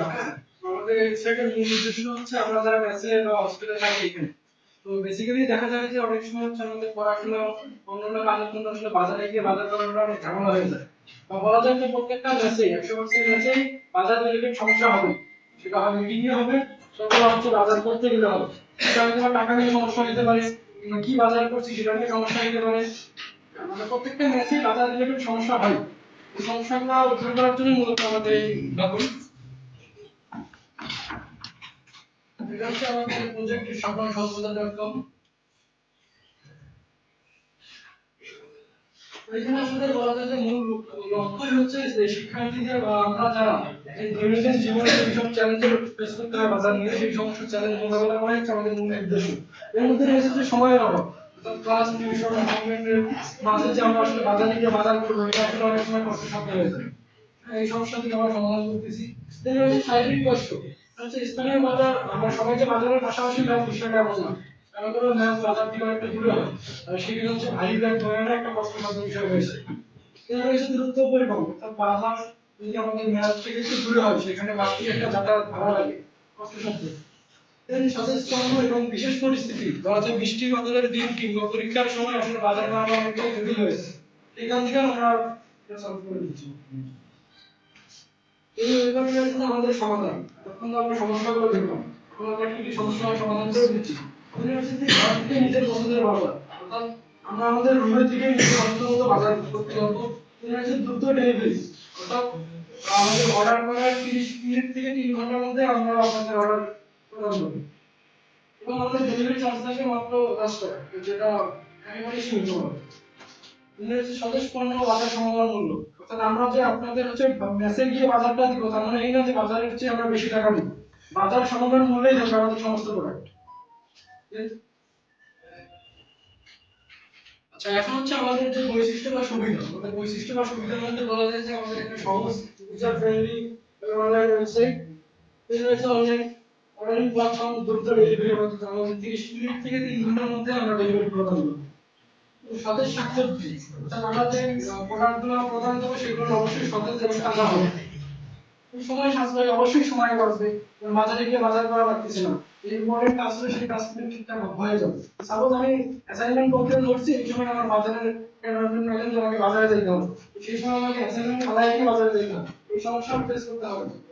হ্যাঁ? আমাদের হচ্ছে, আমরা যারা মেসে বা এখানে। তো দেখা যায় যে অনেক সময় হচ্ছে আমাদের পড়াশোনা বাজারে গিয়ে বাজার অনেক প্রত্যেকটা মেসেই বাজার সমস্যা হবে। সেটা হবে বাজার করতে গেলে হবে। টাকা নিয়ে সমস্যা কি বাজার করছি সেটা সমস্যা পারে। প্রত্যেকটা মেসেই বাজার সমস্যা হয়। সমস্যাগুলো দূর করার জন্য মূলত আমাদের এই হচ্ছে আমাদের যে মূল শিক্ষার্থীদের দৈনন্দিন জীবনে করতে নিয়ে, সেই সমস্ত চ্যালেঞ্জ মোকাবেলা উদ্দেশ্য। এর মধ্যে রয়েছে সময়ের অভাব। ক্লাস টিউশন শারীরিক কষ্ট সেখানে হচ্ছে ভারী ব্যাগ ধরে একটা কষ্টসাধ্য বিষয় রয়েছে আমাদের ম্যাচ থেকে দূরে হয়, সেখানে বাড়তি একটা যাতায়াত ভাড়া লাগে, কষ্টসাধ্য। এর সচেতন এবং বিশেষ পরিস্থিতি। ধরা যায় বৃষ্টি বাদলের দিন কিংবা পরীক্ষার সময় আসলে বাজার না অনেকটাই জটিল হয়েছে এখান থেকে আমরা সলভ করে দিচ্ছি এই বিভাগের জন্য আমাদের সমাধান। তখন আমরা সমস্যাগুলো দেখলাম। এখন আমরা কি কি সমস্যার সমাধান করে দিচ্ছি? ইউনিভার্সিটি ঘর থেকে নিজের পছন্দের বাজার। অর্থাৎ আমরা আমাদের রুমের থেকে নিজের পছন্দ মতো বাজার করতে পারব। ইউনিভার্সিটি দ্রুত ডেলিভারি অর্থাৎ আমাদের অর্ডার করার তিরিশ মিনিট থেকে তিন ঘণ্টার মধ্যে আমরা আপনাদের অর্ডার এবং আমাদের ডেলিভারি চার্জ থাকে মাত্র দশ টাকা যেটা একেবারেই সীমিত মূল্য। মানে সমস্ত আচ্ছা এখন হচ্ছে আমাদের যে বৈশিষ্ট্য বা সুবিধা বৈশিষ্ট্য বা সুবিধার মধ্যে বলা যায় যে আমাদের একটা সহজ ফ্রেন্ডলি অনলাইন মিনিট থেকে ঘণ্টার মধ্যে আমরা ডেলিভারি করব আমরা যে প্রদান করব সেগুলো অবশ্যই সতেজ এবং তাজা হবে। সময় অবশ্যই সময় কারণ বাজারে করা না। এই সেই হয়ে যাবে। সাপোজ আমি অ্যাসাইনমেন্ট করতে ধরছি, এই সময় আমার বাজারের আমাকে বাজারে যেতে হবে। সেই সময় আমাকে অ্যাসাইনমেন্ট রেখে বাজারে যেতে হবে। এই সমস্যা ফেস করতে হবে।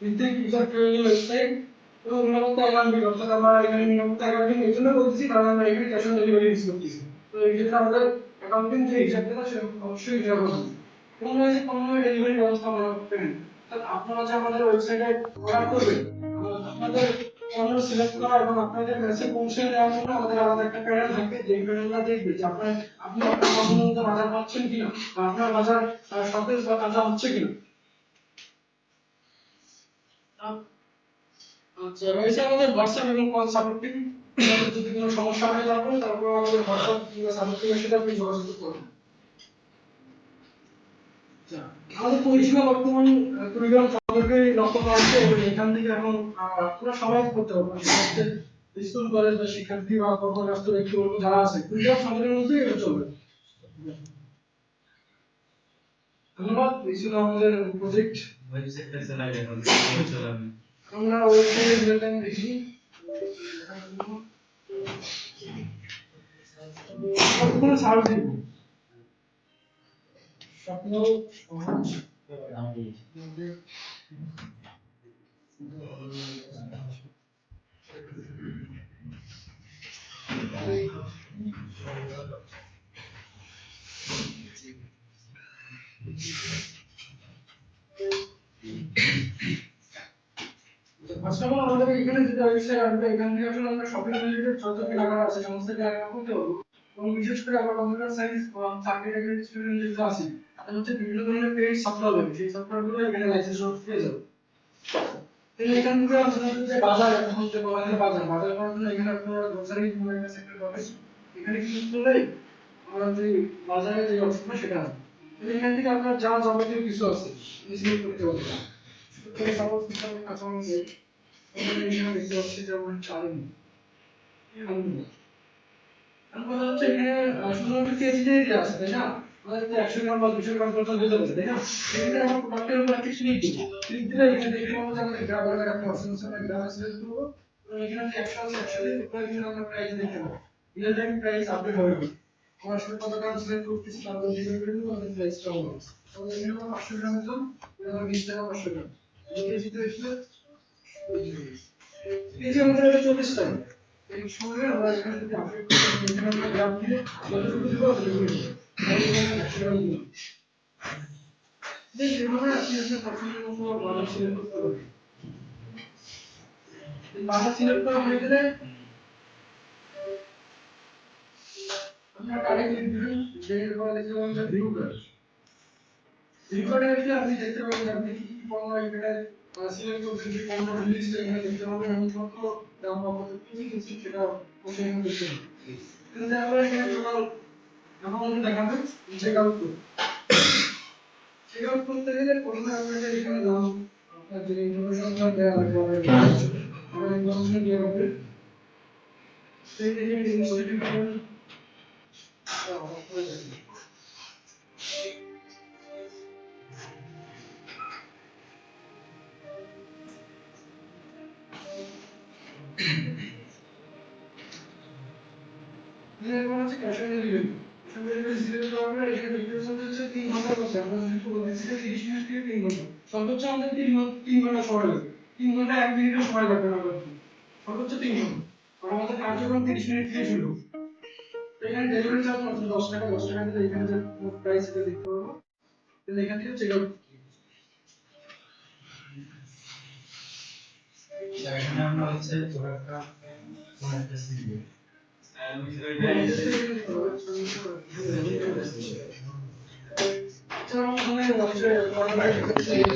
আমাদের ওয়েবসাইটে অর্ডার করবেন আপনাদের সিলেক্ট এবং আপনাদের পৌঁছে দেওয়ার জন্য আমাদের আলাদা একটা প্যানেল থাকবে। যে প্যানেলটা দেখবে যে আপনার, আপনি বাজার পাচ্ছেন কিনা আপনার বাজার সতেজ বা তাজা হচ্ছে কিনা। আচ্ছা রয়েছে আমাদের হোয়াটসঅ্যাপ এবং কল সাপোর্টিং যদি কোনো সমস্যা হয় তারপরে তারপর আমাদের হোয়াটসঅ্যাপ কিংবা সাপোর্টিং এর সাথে আপনি যোগাযোগ করবেন। আচ্ছা, আমাদের পরিষেবা বর্তমান কুড়িগ্রাম সদরকে লক্ষ্য করা হচ্ছে এবং এখান থেকে এখন পুরো সবাই করতে পারবে স্কুল কলেজ বা শিক্ষার্থী বা কর্মব্যস্ত ব্যক্তিবর্গ যারা আছে কুড়িগ্রাম সদরের মধ্যে এটা চলবে। ধন্যবাদ, এই ছিল আমাদের প্রজেক্ট আমরা ওয়েবসাইটে রিয়েল টাইম দেখি। কোনো ছাড় দিব? স্বপ্ন সহজ। অল আমাদের এখানে এখান যে বাজার এখন যে বলেন বাজার বাজার করার জন্য এখানে আপনারা গ্রোসারি সেক্টর পাবেন। এখানে কি করতে হবে যে বাজারে যে অপশনটা সেটা আছে। এখান থেকে আপনার যা যাবতীয় কিছু আছে। আমরা একশো গ্রাম বা দুশো গ্রাম এখানে একটা আছে একশো প্রাইস প্রাইস আপডেট হবে। সাথে কত গ্রাম সিলেক্ট করতেছি তার উপর ডিপেন্ড করে দেবো আমাদের প্রাইসটা হবে তাহলে আমরা পাঁচশো গ্রামের জন্য এখানে বিশ টাকা, পাঁচশো গ্রাম এই কেজিতে এসে এই যে আমাদের এটা চল্লিশ টাকা। এই সময় আমরা এখানে যদি আপডেট করি আমরা গ্রাম দিয়ে যতটুকু দিব ততটুকু দিব। তাহলে এখানে একশো গ্রাম দিব যে যেভাবে আপনি আপনার পছন্দের মতো বাজার সিলেক্ট করতে পারবেন। বাজার সিলেক্ট করা হয়ে গেলে রিকর্ডে এসে আপনি দেখতে পাবেন আপনি কি কি পণ্য এখানে সিলেক্ট করছেন কি পণ্য লিস্ট এখানে দেখতে পাবেন এবং কত দাম বাবদ কি কিছু সেটা বসে এখানে দেখতে পাবেন কিন্তু আমরা এখানে টোটাল অ্যামাউন্ট দেখাবেন চেক আউট করুন চেক আউট করতে গেলে প্রথমে আপনাদের এখানে দাম আপনার যে ইনফরমেশনটা দেওয়া লাগবে আমরা ইনফরমেশন দিয়ে রাখবে সেই দেখে সিলেক্ট সর্বোচ্চ আমাদের তিন তিন ঘণ্টা সময়। তিন ঘণ্টা এক মিনিটও সময় লাগবে না। সর্বোচ্চ তিন ঘণ্টা। আমাদের কার্যক্রম 30 মিনিট থেকে শুরু। এখানে ডেলিভারি চার্জ মাত্র 10 টাকা 10 টাকা দিলে এখানে যে প্রাইস এটা দেখতে পাবো। তাহলে এখান থেকে চেক আউট এখানে আমরা হচ্ছে তোরা একটা কোনো একটা সিবি আমরা যে প্রশ্ন করতে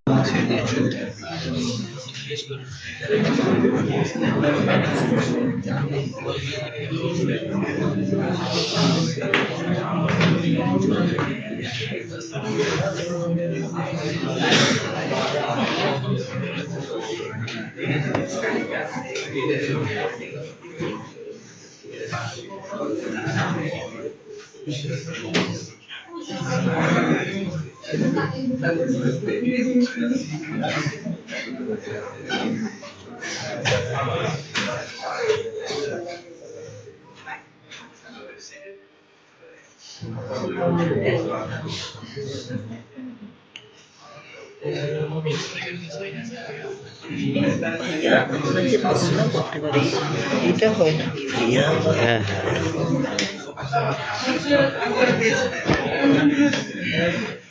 দেখা যাচ্ছে সম্পূর্ণ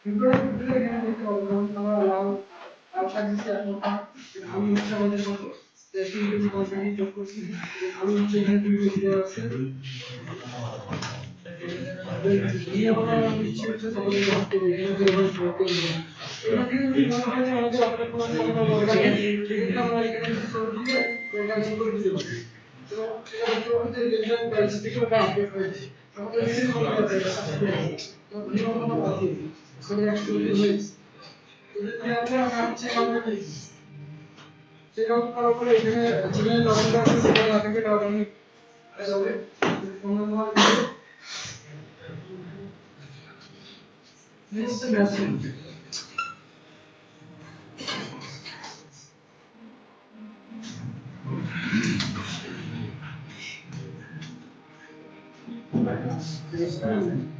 আমাদের সেরকম করার পরে এখানে যেখানে লবণটা আছে সেটা না থাকে লবণ যাবে This is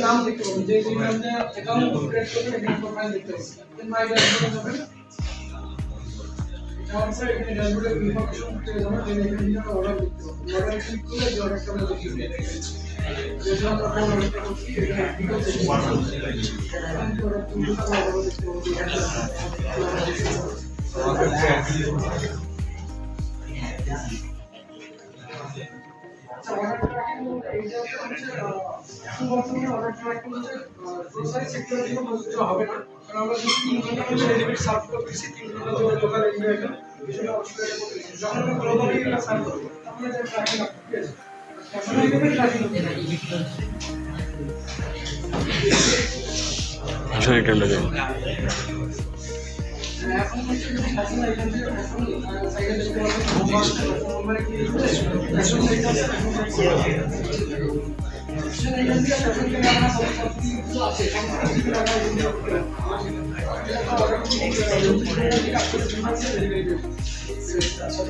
নাম দেখতে পাবো যে অ্যাকাউন্ট ক্রিয়েট করতে এখানে প্রোফাইল দেখতে পাবো মাই ড্যাশবোর্ডে যাবেন তারপরে এখানে ড্যাশবোর্ডে ইনফরমেশন পেয়ে যাবেন এখানে অর্ডার করতে হবে অর্ডার ক্লিক করলে যে অর্ডারটা আমরা দেখতে পাবো আমরা হবে না কারণ আমরা তিন ঘণ্টা মধ্যে ডেলিভারি সার্ভ করতেছি তিন ঘণ্টা ধরে লোকাল এরিয়া এটা যখন আমরা গ্লোবালি এটা সার্ভ করব তখন এটা আপনি ঠিক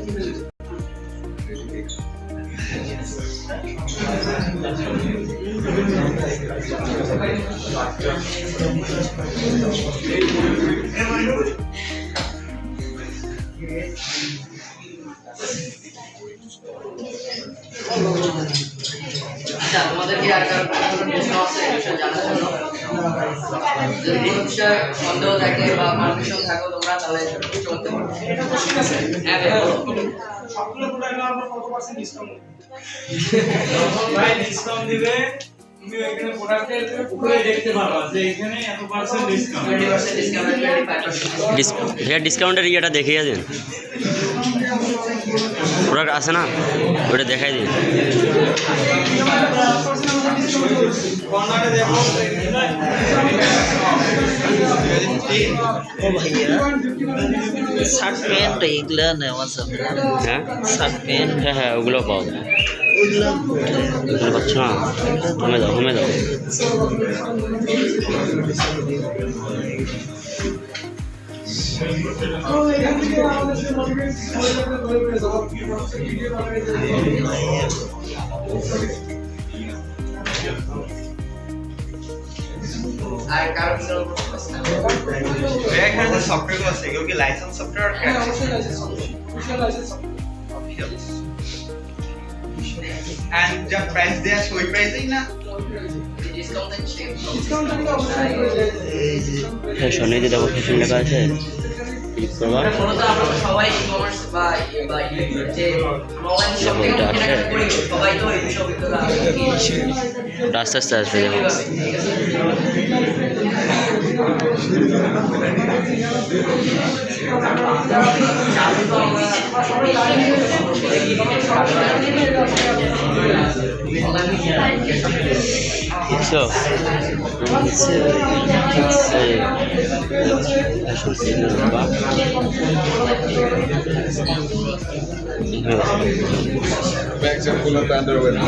আছে পাবেন মোবাইল কি আচ্ছা আর প্রশ্ন আছে জানার জন্য? যদি থাকে বা কনফিউশন থাকো ডিসকাউন্ট। ভাই ডিসকাউন্ট দিবে তুমি এখানে প্রোডাক্টের উপরে দেখতে পারবা যে এখানে এত পার্সেন্ট ডিসকাউন্ট 20% ডিসকাউন্ট 25% ডিস ডিসকাউন্টের ইয়েটা দেখিয়ে দিন। প্রোডাক্ট আছে না? ওটা দেখাই দিন। কর্নারে দেখো শার্ট প্যান্ট এগুলো নেওয়া যাবে হ্যাঁ শার্ট প্যান্ট হ্যাঁ হ্যাঁ ওগুলো পাওয়া যায় ওগুলো ওগুলো পাচ্ছ না কমে দাও কমে দাও এখান থেকে আমাদের মোটিভেট করে ধরে পেয়ে যাব ভিডিও বানাই আর কারও কোনো প্রশ্ন আছে? এখানে যে সফটওয়্যারগুলো আছে এগুলো কি লাইসেন্স সফটওয়্যার হ্যাঁ অবশ্যই লাইসেন্স অফিসিয়াল লাইসেন্স এন্ড যা প্রাইস দেয়া আছে ওই প্রাইসেই না? অবশ্যই করে যায়। ফ্যাশনে যে দেখো ফ্যাশন লেখা আছে। ক্লিক করবা। মূলত আমরা তো সবাই ই-কমার্স বা ই- বা ই- যে অনলাইন শপ থেকে এটা কেনাকাটা আছে। সবাই তো এই বিশ্ববিদ্যালয় আস্তে আস্তে আসবে দেখো দেখছ ফ্যাশন বা ব্যাগ জ্যামগুলো তো আন্ডার হবে না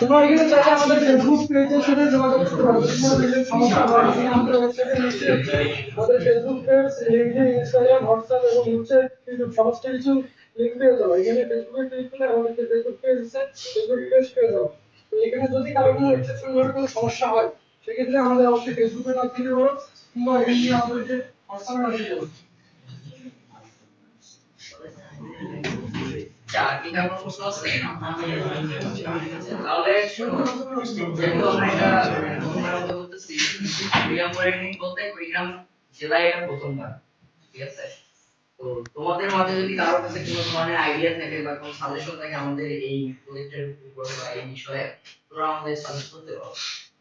তোমরা এখানে চাইলে আমাদের ফেসবুক সাথে যোগাযোগ করতে পারো। সমস্যা আমাদের ওয়েবসাইটে লিস্টে আমাদের ফেসবুক পেজ ইনস্টাগ্রাম হোয়াটসঅ্যাপ এবং হচ্ছে সমস্ত কিছু লিঙ্ক পেয়ে যাব। এখানে ফেসবুকে ক্লিক করলে আমাদের ফেসবুক পেজ আছে ফেসবুক পেজ পেয়ে যাব। তো এখানে যদি কারও কোনো এক্সেপশন কোনো সমস্যা হয়, সেক্ষেত্রে আমাদের অবশ্যই ফেসবুকে নক দিতে পারো কিংবা এখানে আমাদের যে আচ্ছা? তো তোমাদের মাঝে যদি কারও কাছে কোনো ধরনের আইডিয়া থাকে বা কোনো সাজেশন থাকে আমাদের এই প্রজেক্টের উপরে বা এই বিষয়ে তোমরা আমাদের সাজেস্ট করতে পারো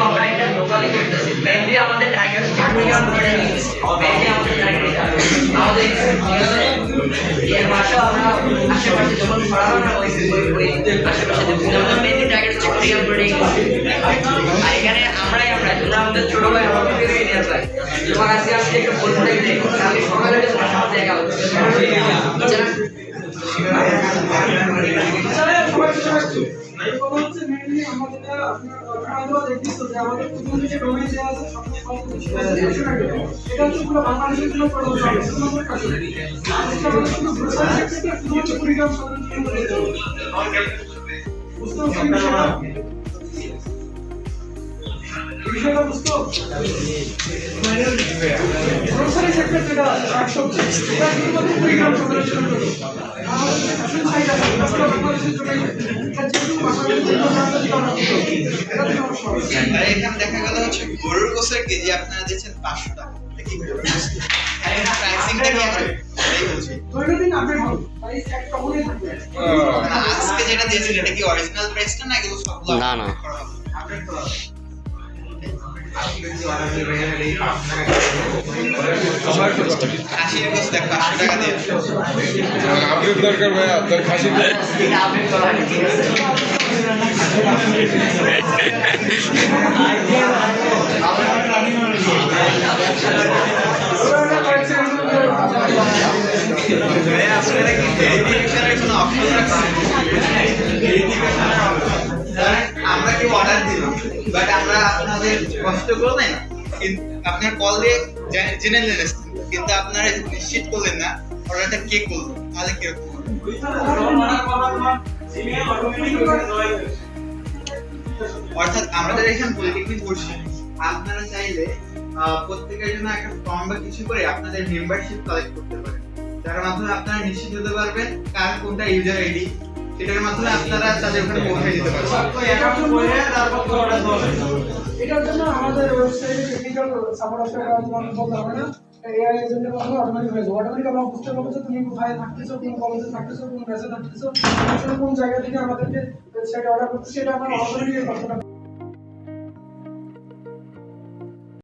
আমরা এটা লোকালি করতেছি মেনলি আমাদের করে মেনলি আমাদের এর মাসে আমরা আশেপাশে যখন ছড়ানো না ওই ওই আশেপাশে মেনলি টার্গেট হচ্ছে কুড়িগ্রাম করে আর এখানে আমরাই আমরা তোমরা আমাদের ছোট ভাই আমাদের আমি সকালে তোমার সাথে বুঝতে পারছ বিষয়টা? বুঝতো? Grocery sector যেটা শাকসবজি, সাধারণ জন্য প্রযোজ্য। আমাদের যে fashion side আছে, এটা পুরো বাংলাদেশের জন্য এখানে দেখা গেল হচ্ছে গরুর গোসের কেজি আপনারা দিচ্ছেন পাঁচশো টাকা দিয়েছেন না না, দরকার ভাই আপনার খাসি আপনারা কি আমরা কি অর্ডার দিলাম বাট আমরা আপনাদের কষ্ট করলেন না? আপনার কল দিয়ে জেনে- নিলেন কিন্তু আপনারা নিশ্চিত করলেন না অর্ডারটা কে করল, তাহলে কীরকম অর্থাৎ আমাদের এখানে পলিটেকনিক করছি, আপনারা চাইলে প্রত্যেকের জন্য একটা ফর্ম বা কিছু করে আপনাদের মেম্বারশিপ কালেক্ট করতে পারেন। যার মাধ্যমে আপনারা নিশ্চিত হতে পারবেন কার কোনটা ইউজার আইডি এটার মাধ্যমে আপনারা তাদের ওখানে পৌঁছে দিতে পারবেন। এটার জন্য আমাদের ওয়েবসাইটে টেকনিক্যাল সাপোর্ট আসলে তোমাকে বলতে হবে না। এআই এজেন্টের মাধ্যমে অটোমেটিক হয়ে যাবে। অটোমেটিক আমরা বুঝতে পারব যে তুমি কোথায় থাকতেছো কোন কলেজে থাকতেছো কোন ব্যাচে থাকতেছো কোন জায়গা থেকে আমাদেরকে ওয়েবসাইটে অর্ডার করতেছো সেটা আমরা অটোমেটিক